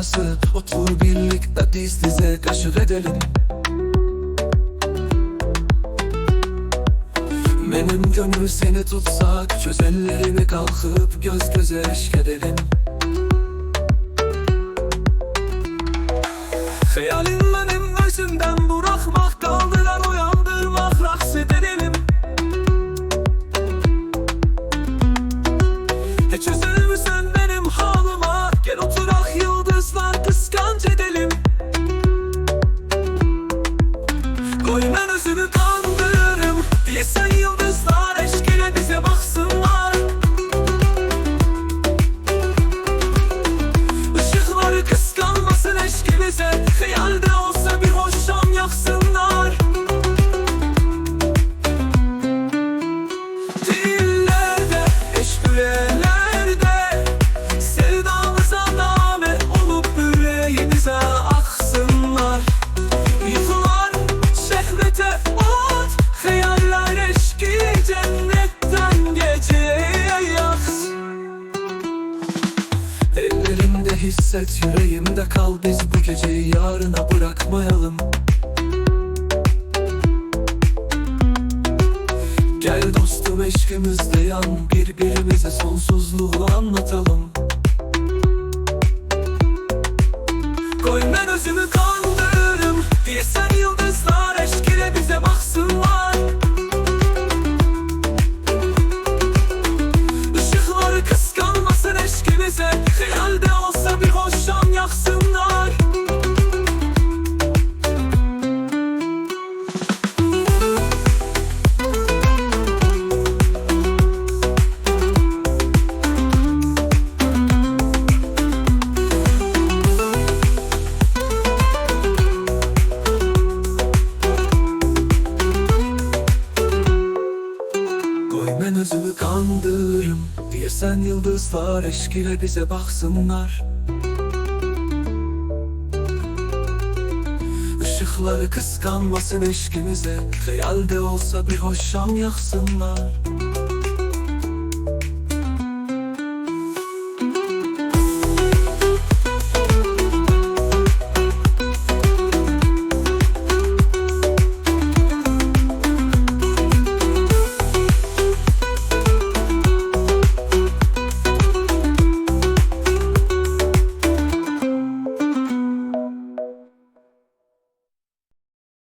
sonrası Otur birlikte diz dize kaşık edelim. Benim gönül seni tutsak Çöz ellerini kalkıp göz göze eşk edelim. Hayalim Koy ben özümü kandırırım Diye sen yıldızlar hisset yüreğimde kal. Biz bu geceyi yarına bırakmayalım. Gel dostum eşkimizde yan. Birbirimize sonsuzluğu anlatalım. Koy ben özümü kandırırım Diye sen yıldızlar eşkile bize baksınlar kandırırım Diye sen yıldızlar eşkile bize baksınlar. Işıkları kıskanmasın eşkimize. Hayalde olsa bir hoş şam yaksınlar